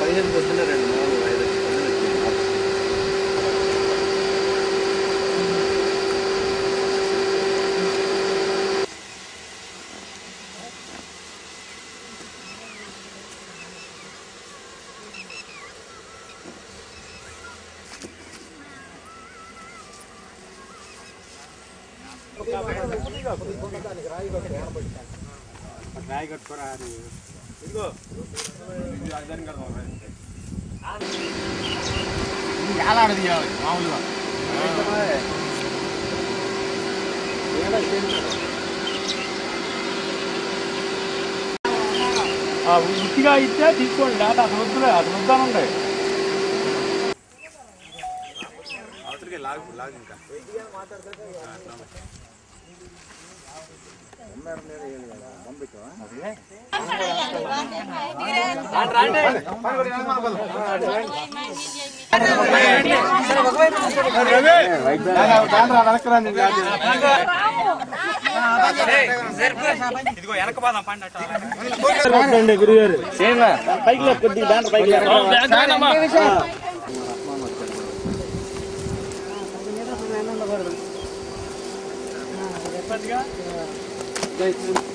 పదిహేను పొద్దున్న రెండు నాలుగు ఐదు పొద్దున్న వచ్చింది ఆఫీస్కి. ఉట్టిగా ఇస్తే తీసుకోండి లేదా అసలు వద్దులే అసలు వద్దానుండే Terima kasih.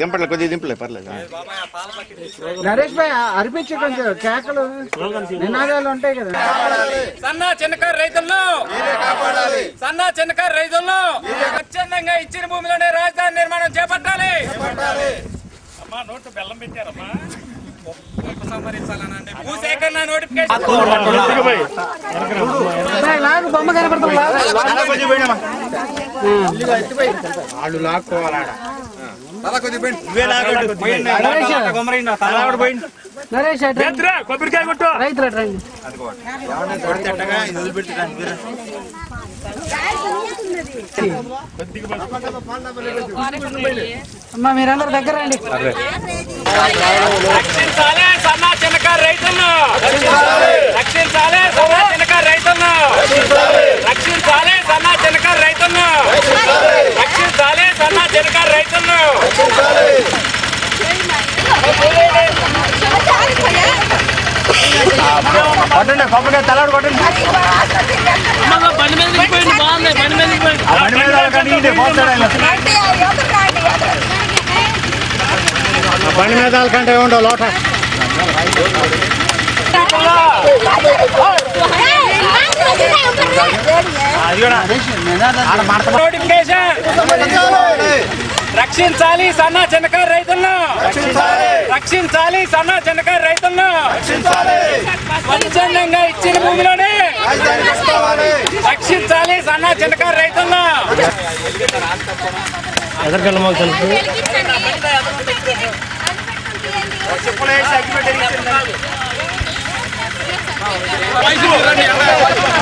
దింపలే కొద్దిగా దింపలే పర్లేదు. నరేష్ భాయ్ అరిపించే కొంచెం కేకలు నినాదాలు ఉంటాయి కదా. సన్నా చిన్నకారు రైతులను సన్నా చిన్నకారు రైతులను స్వచ్ఛందంగా ఇచ్చిన భూమిలోనే రాజధాని నిర్మాణం చేపట్టాలి. అమ్మా నోటు బెల్లం పెట్టారమ్మా. భూసేకరణ నోటిఫికేషన్. లాగు బొమ్మ కనపడుతుంది. కొబ్బరికాయ కొట్టు అమ్మా మీరందరూ దగ్గర రండి. రైతులను. రక్షించాలి సన్నా రైతులను. రక్షించాలి రైతులను. కొట్టండి కొబ్బరికాయ తలాడు కొట్టండి. బండి మీద బాగుంది బండి బండి బండి వాళ్ళకంటే ఉండవు లోట. రక్షించాలి సన్నా చిన్నకారు రైతులను రక్షించాలి. సన్నా చిన్నకారు రైతులను స్వచ్ఛందంగా ఇచ్చిన భూమిలోనే. రక్షించాలి సన్నా చిన్నకారు రైతులను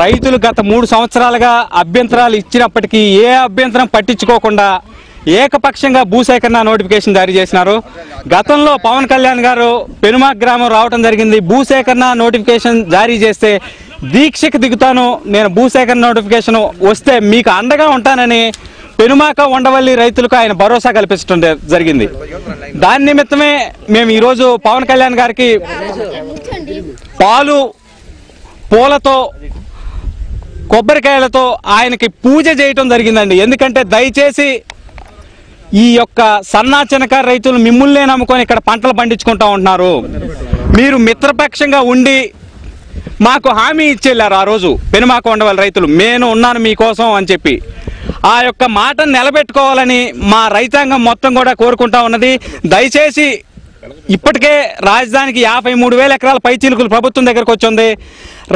రైతులు గత మూడు సంవత్సరాలుగా అభ్యంతరాలు ఇచ్చినప్పటికీ ఏ అభ్యంతరం పట్టించుకోకుండా ఏకపక్షంగా భూసేకరణ నోటిఫికేషన్ జారీ చేసినారు. గతంలో పవన్ కళ్యాణ్ గారు పెనుమా గ్రామం రావడం జరిగింది. భూసేకరణ నోటిఫికేషన్ జారీ చేస్తే దీక్షకు దిగుతాను. నేను భూసేకరణ నోటిఫికేషన్ వస్తే మీకు అండగా ఉంటానని పెనుమాక ఉండవల్లి రైతులకు ఆయన భరోసా కల్పించడం జరిగింది. దాని నిమిత్తమే మేము ఈరోజు పవన్ కళ్యాణ్ గారికి పాలు పూలతో కొబ్బరికాయలతో ఆయనకి పూజ చేయటం జరిగిందండి. ఎందుకంటే దయచేసి ఈ యొక్క సన్నా చిన్నకారు రైతులు మిమ్మల్నే నమ్ముకొని ఇక్కడ పంటలు పండించుకుంటా ఉంటున్నారు. మీరు మిత్రపక్షంగా ఉండి మాకు హామీ ఇచ్చెళ్ళారు ఆ రోజు పెనుమాక ఉండవల్లి రైతులు. నేను ఉన్నాను మీకోసం అని చెప్పి. ఆ యొక్క మాటను నిలబెట్టుకోవాలని మా రైతాంగం మొత్తం కూడా కోరుకుంటా ఉన్నది. దయచేసి ఇప్పటికే రాజధానికి యాభై మూడు వేల ఎకరాల పైచీలుకులు ప్రభుత్వం దగ్గరకు వచ్చింది.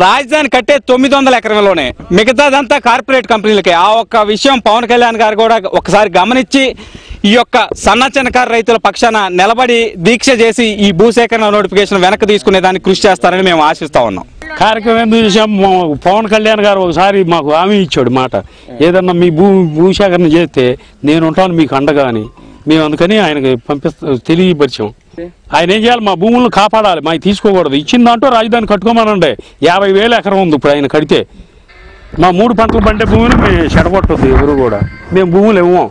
రాజధాని కట్టే తొమ్మిది వందల ఎకరంలోనే మిగతాదంతా కార్పొరేట్ కంపెనీలకి. ఆ ఒక్క విషయం పవన్ కళ్యాణ్ గారు కూడా ఒకసారి గమనించి ఈ యొక్క సన్న చిన్నకారు రైతుల పక్షాన నిలబడి దీక్ష చేసి ఈ భూసేకరణ నోటిఫికేషన్ వెనక్కి తీసుకునే దానికి కృషి చేస్తారని మేము ఆశిస్తా ఉన్నాం. కార్యక్రమం ఎందుకు చేసాం పవన్ కళ్యాణ్ గారు ఒకసారి మాకు హామీ ఇచ్చాడు మాట. ఏదన్నా మీ భూ భూసేకరణ చేస్తే నేను ఉంటాను మీకు అండగా అని. మేము అందుకని ఆయనకి పంపిస్తా తెలియపరిచాం. ఆయన ఏం చేయాలి? మా భూములను కాపాడాలి. మాకు తీసుకోకూడదు. ఇచ్చిన దాంట్లో రాజధాని కట్టుకోమనండి. యాభై వేలు ఎకరం ఉంది ఇప్పుడు ఆయన కడితే. మా మూడు పంటలు పండే భూమిని మేము చెడగొట్టద్దు ఎవరు కూడా. మేము భూములు ఇవ్వం.